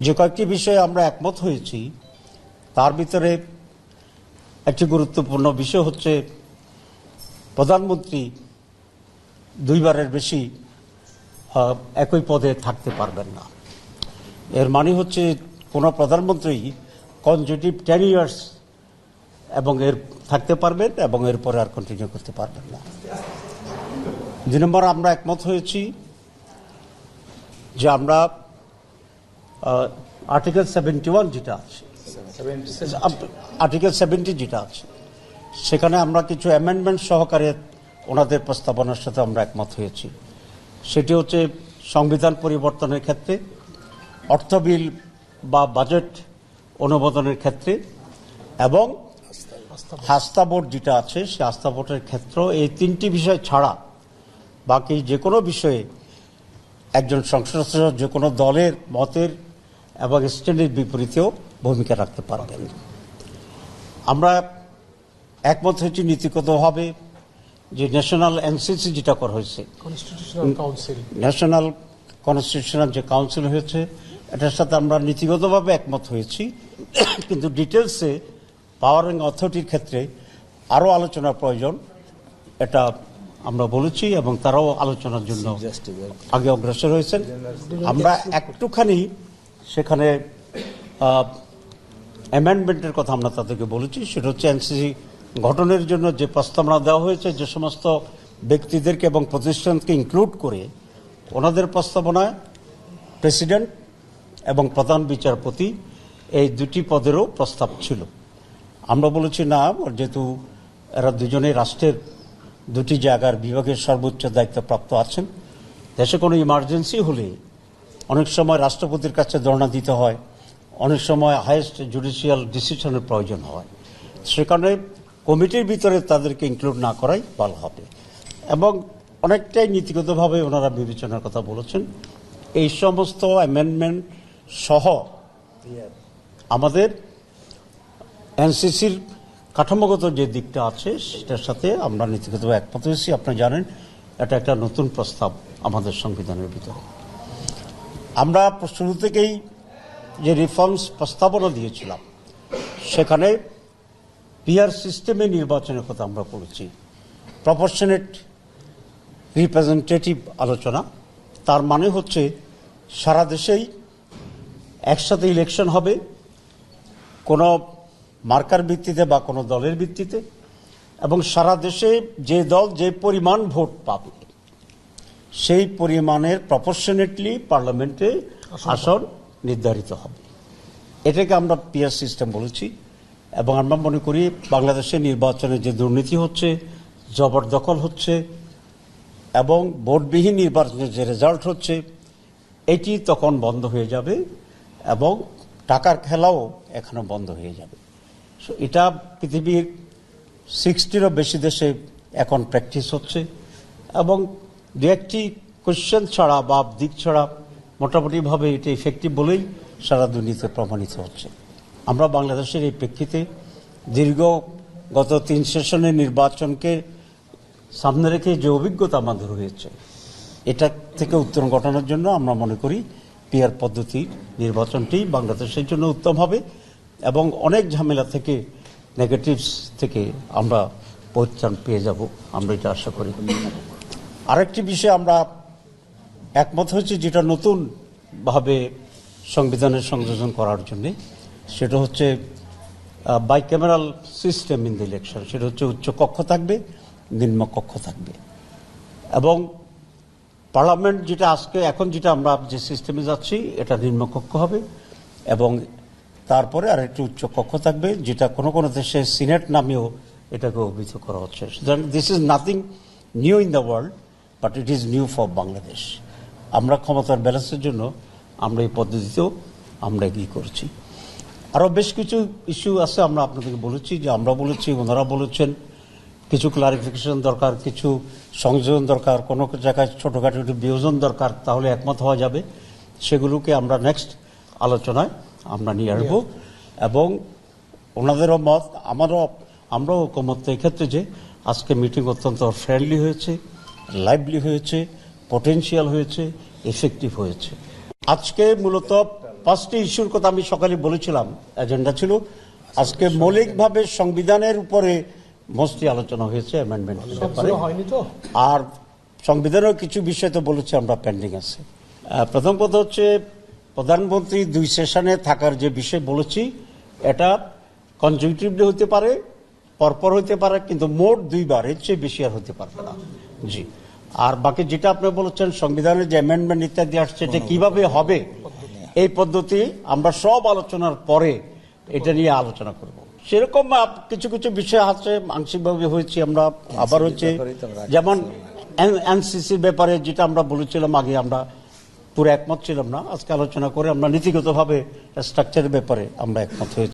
যে কয়েকটি বিষয়ে আমরা একমত হয়েছি, তার ভিতরে একটি গুরুত্বপূর্ণ বিষয় হচ্ছে, প্রধানমন্ত্রী দুইবারের বেশি একই পদে থাকতে পারবেন না। এর মানে হচ্ছে, কোনো প্রধানমন্ত্রী কনজিটিভ টেন ইয়ার্স এবং এর থাকতে পারবেন এবং এরপরে আর কন্টিনিউ করতে পারবেন না। দুই নম্বর আমরা একমত হয়েছি যে আমরা আর্টিকেল সেভেন্টি ওয়ান যেটা আছে আর্টিকেল সেভেন্টি যেটা আছে, সেখানে আমরা কিছু অ্যামেন্ডমেন্ট সহকারে ওনাদের প্রস্তাবনার সাথে আমরা একমত হয়েছি। সেটি হচ্ছে সংবিধান পরিবর্তনের ক্ষেত্রে, অর্থ বিল বা বাজেট অনুমোদনের ক্ষেত্রে এবং আস্থা বোর্ড যেটা আছে, সে আস্থা বোর্ডের ক্ষেত্র এই তিনটি বিষয় ছাড়া বাকি যে কোনো বিষয়ে একজন সংসদ যে কোনো দলের মতের এবং স্ট্যান্ডের বিপরীতেও ভূমিকা রাখতে পারবেন। আমরা একমত হয়েছি নীতিগতভাবে যে ন্যাশনাল এনসিসি যেটা করা হয়েছে ন্যাশনাল কনস্টিটিউশনাল যে কাউন্সিল হয়েছে এটার সাথে আমরা নীতিগতভাবে একমত হয়েছি। কিন্তু ডিটেলসে পাওয়ারিং অথরিটির ক্ষেত্রে আরও আলোচনার প্রয়োজন এটা আমরা বলেছি এবং তারাও আলোচনার জন্য আগে অগ্রসর হয়েছেন। আমরা একটুখানি সেখানে অ্যামেন্ডমেন্টের কথা আমরা তাদেরকে বলেছি। সেটা হচ্ছে এনসিসি গঠনের জন্য যে প্রস্তাবনা দেওয়া হয়েছে, যে সমস্ত ব্যক্তিদেরকে এবং প্রতিষ্ঠানকে ইনক্লুড করে ওনাদের প্রস্তাবনায় প্রেসিডেন্ট এবং প্রধান বিচারপতি এই দুটি পদেরও প্রস্তাব ছিল। আমরা বলেছি, না যেহেতু এরা দুজনেই রাষ্ট্রের দুটি জায়গার বিভাগের সর্বোচ্চ দায়িত্বপ্রাপ্ত আছেন, দেশে কোনো ইমার্জেন্সি হলে অনেক সময় রাষ্ট্রপতির কাছে ধর্ণা দিতে হয়, অনেক সময় হায়েস্ট জুডিশিয়াল ডিসিশনের প্রয়োজন হয়। সে কারণে কমিটির ভিতরে তাদেরকে ইনক্লুড না করাই ভালো হবে। এবং অনেকটাই নীতিগতভাবে ওনারা বিবেচনার কথা বলেছেন। এই সমস্ত অ্যামেন্ডমেন্ট সহ আমাদের এনসিসির কাঠামোগত যে দিকটা আছে, সেটার সাথে আমরা নীতিগতভাবে একমত হয়েছি। আপনি জানেন, এটা একটা নতুন প্রস্তাব আমাদের সংবিধানের ভিতরে। আমরা শুরু থেকেই যে রিফর্মস প্রস্তাবনা দিয়েছিলাম, সেখানে পিআর সিস্টেমে নির্বাচনের কথা আমরা বলেছি প্রপোর্শনেট রিপ্রেজেন্টেটিভ আলোচনা, তার মানে হচ্ছে সারা দেশেই একসাথে ইলেকশন হবে, কোনো মার্কার ভিত্তিতে বা কোনো দলের ভিত্তিতে, এবং সারা দেশে যে দল যে পরিমাণ ভোট পাবে সেই পরিমাণের প্রপোর্শনেটলি পার্লামেন্টে আসন নির্ধারিত হবে। এটাকে আমরা পিয়ার সিস্টেম বলেছি এবং আমরা মনে করি বাংলাদেশে নির্বাচনে যে দুর্নীতি হচ্ছে জবরদখল হচ্ছে এবং ভোটবিহীন নির্বাচনের যে রেজাল্ট হচ্ছে এটি তখন বন্ধ হয়ে যাবে এবং টাকার খেলাও এখানে বন্ধ হয়ে যাবে। সো এটা পৃথিবীর সিক্সটিরও বেশি দেশে এখন প্র্যাকটিস হচ্ছে এবং দু একটি কোশ্চেন ছাড়া বা দিক ছাড়া মোটামুটিভাবে এটা ইফেক্টিভ বলেই সারা দুর্নীতি প্রমাণিত হচ্ছে। আমরা বাংলাদেশের এই প্রেক্ষিতে দীর্ঘ গত তিন সেশনের নির্বাচনকে সামনে রেখে যে অভিজ্ঞতা আমাদের হয়েছে এটা থেকে উত্তরণ ঘটানোর জন্য আমরা মনে করি পিয়ার পদ্ধতি নির্বাচনটি বাংলাদেশের জন্য উত্তম হবে এবং অনেক ঝামেলা থেকে নেগেটিভস থেকে আমরা পরিত্রাণ পেয়ে যাব। আমরা এটা আশা করি। আরেকটি বিষয়ে আমরা একমত হয়েছি, যেটা নতুন ভাবে সংবিধানের সংযোজন করার জন্য, সেটা হচ্ছে bicameral system in the election সেটা হচ্ছে উচ্চ কক্ষ থাকবে, নিম্ন কক্ষ থাকবে। এবং পার্লামেন্ট যেটা আজকে, এখন যেটা আমরা যে সিস্টেমে যাচ্ছি, এটা নিম্নকক্ষ হবে, এবং তারপরে আর একটি উচ্চ কক্ষ থাকবে, যেটা কোনো কোনো দেশে সিনেট নামেও এটাকে অভিহিত করা হচ্ছে। সুতরাং this is nothing new in the world but it is new for Bangladesh আমরা ক্ষমতার ব্যালেন্সের জন্য আমরা এই পদ্ধতিতেও আমরা এগিয়ে করছি। আরও বেশ কিছু ইস্যু আছে আমরা আপনাদেরকে বলেছি যে আমরা বলেছি ওনারা বলেছেন। কিছু ক্লারিফিকেশন দরকার কিছু সংযোজন দরকার কোনো জায়গায় ছোটোখাটো একটু বিয়োজন দরকার তাহলে একমত হওয়া যাবে। সেগুলোকে আমরা নেক্সট আলোচনায় আমরা নিয়ে আসব। এবং ওনাদেরও মত আমারও আমরাও ঐকমত এক্ষেত্রে যে আজকে মিটিং অত্যন্ত ফ্রেন্ডলি হয়েছে। লাইভলি হয়েছে পটেনশিয়াল হয়েছে এফেক্টিভ হয়েছে। আজকে মূলত পাঁচটি ইস্যুর কথা আমি সকালে বলেছিলাম এজেন্ডা ছিল। আজকে মৌলিকভাবে সংবিধানের উপরে মস্তি আলোচনা হয়েছে তো? আর সংবিধানের কিছু বিষয় তো বলেছি আমরা পেন্ডিং আছে। প্রথম কথা হচ্ছে প্রধানমন্ত্রী দুই সেশনে থাকার যে বিষয় বলেছি এটা কনজিউটিভলি হতে পারে পরপর হতে পারে কিন্তু মোট দুইবার এর চেয়ে বেশি আর হতে পারবে না। জি। আর বাকি যেটা আপনি বলেছেন, সংবিধানের যে অ্যামেন্ডমেন্ট ইত্যাদি আসছে এটা কীভাবে হবে, এই পদ্ধতি আমরা সব আলোচনার পরে এটা নিয়ে আলোচনা করব। সেরকম কিছু কিছু বিষয় আছে, আংশিকভাবে হয়েছে, আমরা আবার রাজি যেমন এনসিসির ব্যাপারে যেটা আমরা বলেছিলাম আগে, আমরা পুরো একমত ছিলাম না। আজকে আলোচনা করে আমরা নীতিগতভাবে স্ট্রাকচারের ব্যাপারে আমরা একমত হয়েছি।